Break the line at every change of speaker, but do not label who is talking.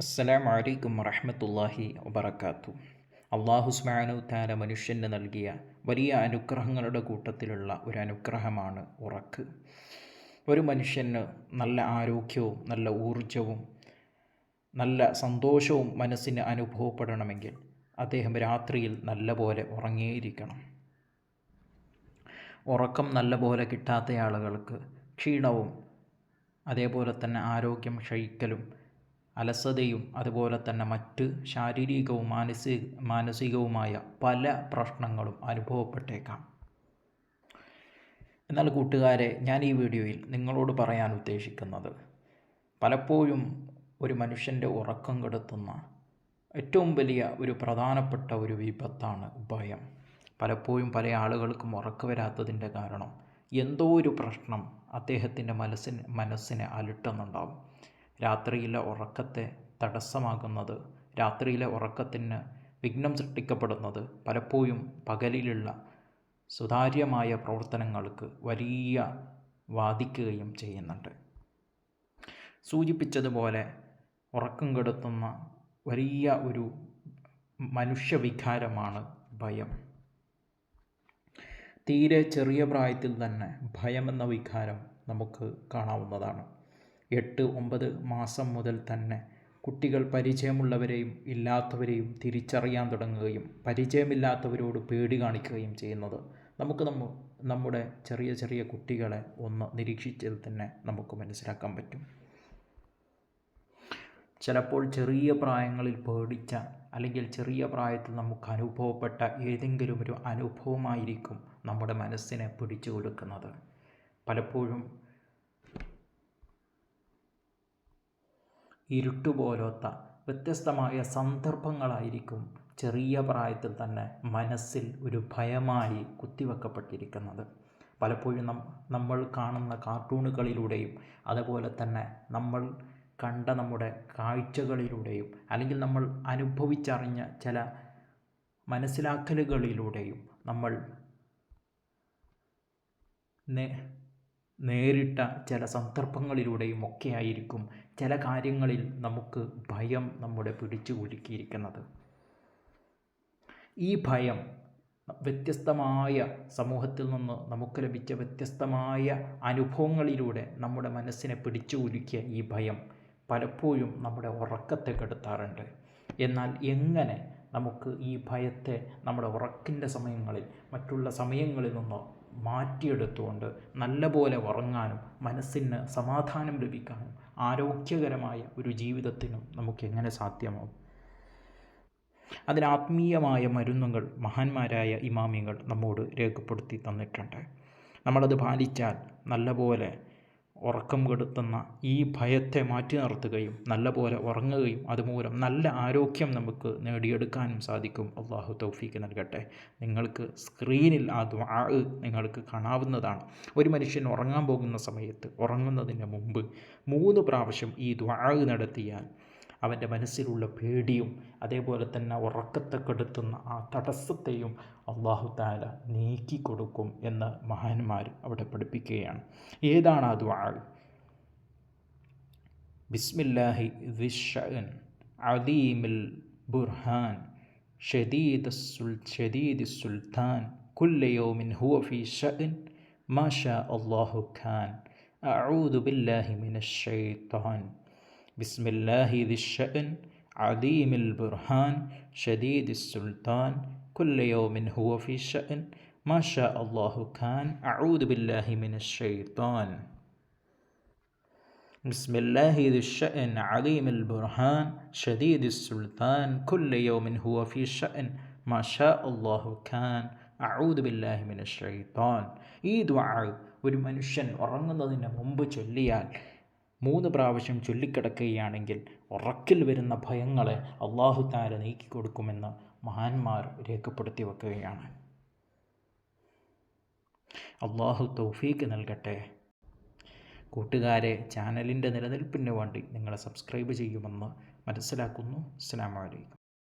അസ്സലാം വലൈക്കും വറഹമത്തല്ലാഹി വബർക്കാത്തു അള്ളാഹു സ്മാനു താര മനുഷ്യന് നൽകിയ വലിയ അനുഗ്രഹങ്ങളുടെ കൂട്ടത്തിലുള്ള ഒരു അനുഗ്രഹമാണ് ഉറക്ക്. ഒരു മനുഷ്യന് നല്ല ആരോഗ്യവും നല്ല ഊർജവും നല്ല സന്തോഷവും മനസ്സിന് അനുഭവപ്പെടണമെങ്കിൽ അദ്ദേഹം രാത്രിയിൽ നല്ലപോലെ ഉറങ്ങിയിരിക്കണം. ഉറക്കം നല്ലപോലെ കിട്ടാത്ത ആളുകൾക്ക് ക്ഷീണവും അതേപോലെ തന്നെ ആരോഗ്യം ക്ഷയിക്കലും അലസതയും അതുപോലെ തന്നെ മറ്റ് ശാരീരികവും മാനസിക മാനസികവുമായ പല പ്രശ്നങ്ങളും അനുഭവപ്പെട്ടേക്കാം. എന്നാൽ കൂട്ടുകാരെ ഞാൻ ഈ വീഡിയോയിൽ നിങ്ങളോട് പറയാൻ ഉദ്ദേശിക്കുന്നത് പലപ്പോഴും ഒരു മനുഷ്യന്റെ ഉറക്കം കെടുത്തുന്ന ഏറ്റവും വലിയ ഒരു പ്രധാനപ്പെട്ട ഒരു വിപത്താണ് ഭയം പലപ്പോഴും പല ആളുകൾക്കും ഉറക്കം വരാത്തതിന്റെ കാരണം എന്തോ ഒരു പ്രശ്നം അദ്ദേഹത്തിന്റെ മനസ്സിന് മനസ്സിനെ അലട്ടുന്നുണ്ടാവും. രാത്രിയിലെ ഉറക്കത്തെ തടസ്സമാകുന്നത് രാത്രിയിലെ ഉറക്കത്തിന് വിഘ്നം സൃഷ്ടിക്കപ്പെടുന്നത് പലപ്പോഴും പകലിലുള്ള സുതാര്യമായ പ്രവർത്തനങ്ങൾക്ക് വലിയ വാദിക്കുകയും ചെയ്യുന്നുണ്ട്. സൂചിപ്പിച്ചതുപോലെ ഉറക്കം കെടുത്തുന്ന വലിയ ഒരു മനുഷ്യവികാരമാണ് ഭയം. തീരെ ചെറിയ പ്രായത്തിൽ തന്നെ ഭയമെന്ന വികാരം നമുക്ക് കാണാവുന്നതാണ്. എട്ട് ഒമ്പത് മാസം മുതൽ തന്നെ കുട്ടികൾ പരിചയമുള്ളവരെയും ഇല്ലാത്തവരെയും തിരിച്ചറിയാൻ തുടങ്ങുകയും പരിചയമില്ലാത്തവരോട് പേടി കാണിക്കുകയും ചെയ്യുന്നത്. നമുക്ക് നമ്മ നമ്മുടെ ചെറിയ ചെറിയ കുട്ടികളെ ഒന്ന് നിരീക്ഷിച്ചതിൽ തന്നെ നമുക്ക് മനസ്സിലാക്കാൻ പറ്റും. ചിലപ്പോൾ ചെറിയ പ്രായങ്ങളിൽ പേടിച്ച അല്ലെങ്കിൽ ചെറിയ പ്രായത്തിൽ നമുക്ക് അനുഭവപ്പെട്ട ഏതെങ്കിലും ഒരു അനുഭവമായിരിക്കും നമ്മുടെ മനസ്സിനെ പിടിച്ചു കൊടുക്കുന്നത്. പലപ്പോഴും ഇരുട്ടുപോലത്ത വ്യത്യസ്തമായ സന്ദർഭങ്ങളായിരിക്കും ചെറിയ പ്രായത്തിൽ തന്നെ മനസ്സിൽ ഒരു ഭയമായി കുത്തിവെക്കപ്പെട്ടിരിക്കുന്നത്. പലപ്പോഴും നമ്മൾ കാണുന്ന കാർട്ടൂണുകളിലൂടെയും അതുപോലെ തന്നെ നമ്മൾ കണ്ട നമ്മുടെ കാഴ്ചകളിലൂടെയും അല്ലെങ്കിൽ നമ്മൾ അനുഭവിച്ചറിഞ്ഞ ചില മനസ്സിലാക്കലുകളിലൂടെയും നമ്മൾ നേരിട്ട ചില സന്ദർഭങ്ങളിലൂടെയും ഒക്കെയായിരിക്കും ചില കാര്യങ്ങളിൽ നമുക്ക് ഭയം നമ്മുടെ പിടിച്ചു കുലുക്കിയിരിക്കുന്നത്. ഈ ഭയം വ്യത്യസ്തമായ സമൂഹത്തിൽ നിന്ന് നമുക്ക് ലഭിച്ച വ്യത്യസ്തമായ അനുഭവങ്ങളിലൂടെ നമ്മുടെ മനസ്സിനെ പിടിച്ചു കുലുക്കിയ ഈ ഭയം പലപ്പോഴും നമ്മുടെ ഉറക്കത്തെ കെടുത്താറുണ്ട്. എന്നാൽ എങ്ങനെ നമുക്ക് ഈ ഭയത്തെ നമ്മുടെ ഉറക്കിന്റെ സമയങ്ങളിൽ മറ്റുള്ള സമയങ്ങളിൽ നിന്ന് മാറ്റിയെടുത്തുകൊണ്ട് നല്ലപോലെ ഉറങ്ങാനും മനസ്സിന് സമാധാനം ലഭിക്കാനും ആരോഗ്യകരമായ ഒരു ജീവിതത്തിനും നമുക്ക് എങ്ങനെ സാധ്യമാവും? അതിന് ആത്മീയമായ മരുന്നുകൾ മഹാന്മാരായ ഇമാമിയങ്ങൾ നമ്മോട് രേഖപ്പെടുത്തി തന്നിട്ടുണ്ട്. നമ്മളത് പാലിച്ചാൽ നല്ലപോലെ ഉറക്കം കെടുത്തുന്ന ഈ ഭയത്തെ മാറ്റി നിർത്തുകയും നല്ലപോലെ ഉറങ്ങുകയും അതുമൂലം നല്ല ആരോഗ്യം നമുക്ക് നേടിയെടുക്കാനും സാധിക്കും. അള്ളാഹു തൗഫീക്ക് നൽകട്ടെ. നിങ്ങൾക്ക് സ്ക്രീനിൽ ആ നിങ്ങൾക്ക് കാണാവുന്നതാണ്. ഒരു മനുഷ്യൻ ഉറങ്ങാൻ പോകുന്ന സമയത്ത് ഉറങ്ങുന്നതിന് മുമ്പ് മൂന്ന് പ്രാവശ്യം ഈ ദ്വാ നടത്തിയാൽ അവൻ്റെ മനസ്സിലുള്ള പേടിയും അതേപോലെ തന്നെ ഉറക്കത്തെ കെടുത്തുന്ന ആ തടസ്സത്തെയും അള്ളാഹു താല നീക്കി കൊടുക്കും എന്ന് മഹാന്മാർ അവിടെ പഠിപ്പിക്കുകയാണ് ഏതാണ് ആ ദ്വാ ബിസ്മില്ലാഹി ദിഷൻ അദീമിൽ ബുർഹാൻ ഷദീദ് ഷദീദ് സുൽത്താൻ كل يوم هو في شأن ما شاء الله كان أعوذ بالله من الشيطان بسم الله ذي الشأن عظيم البرهان شديد السلطان كل يوم هو في شأن ما شاء الله كان أعوذ بالله من الشيطان بسم الله ذي الشأن عليم البرهان شديد السلطان كل يوم هو في شأن ما شاء الله كان أعوذ بالله من الشيطان ഈ ദ്വാ ഒരു മനുഷ്യൻ ഉറങ്ങുന്നതിന് മുമ്പ് ചൊല്ലിയാൽ മൂന്ന് പ്രാവശ്യം ചൊല്ലിക്കിടക്കുകയാണെങ്കിൽ ഉറക്കിൽ വരുന്ന ഭയങ്ങളെ അള്ളാഹു താര നീക്കിക്കൊടുക്കുമെന്ന് മഹാന്മാർ രേഖപ്പെടുത്തി വെക്കുകയാണ്. അള്ളാഹു തൗഫീക്ക് നൽകട്ടെ. കൂട്ടുകാരെ ചാനലിന്റെ നിലനിൽപ്പിന് വേണ്ടി നിങ്ങളെ സബ്സ്ക്രൈബ് ചെയ്യുമെന്ന് മനസ്സിലാക്കുന്നു. അസ്സാം വലൈക്കും